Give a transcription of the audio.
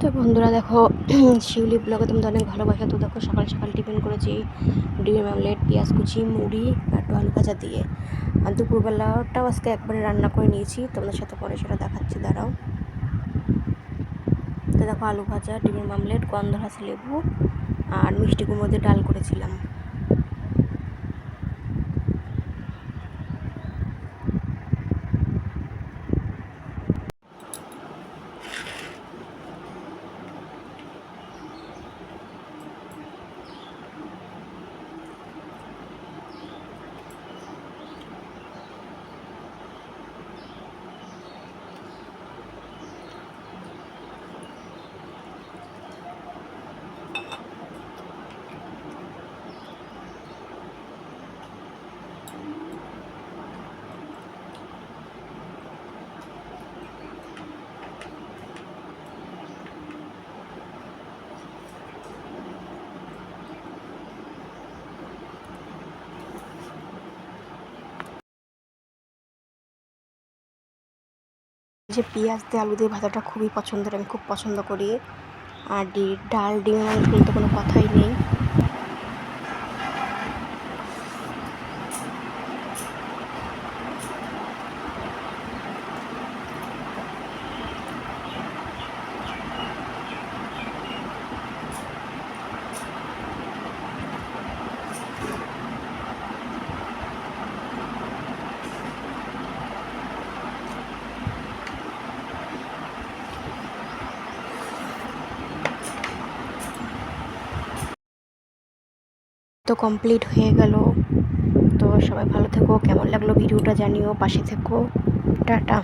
তো বন্ধুরা দেখো, শিউলি ব্লগে তোমাদের অনেক ভালোবাসা। তো দেখো, সকাল সকাল টিফিন করেছি, ডিম, আমলেট, পেঁয়াজ কুচি, মুড়ি আর আলু ভাজা দিয়ে। আর দুপুরবেলাটাও আজকে একবারে রান্না করে নিয়েছি, তোমাদের সাথে পরে সেটা দেখাচ্ছি, দাঁড়াও। তো দেখো, আলু ভাজা ডিমের মামলেট গন্ধরাজ লেবু আর মিষ্টি কুমড়ো দিয়ে ডাল করেছিলাম। যে পেঁয়াজ দিয়ে আলু দিয়ে ভাজাটা খুবই পছন্দের, আমি খুব পছন্দ করি। আর ডাল, ডিম আমার কিন্তু কোনো কথাই নেই। তো কমপ্লিট হয়ে গেল। তো সবাই ভালো থেকো, কেমন লাগল ভিডিওটা জানিও, পাশে থেকো। টাটা।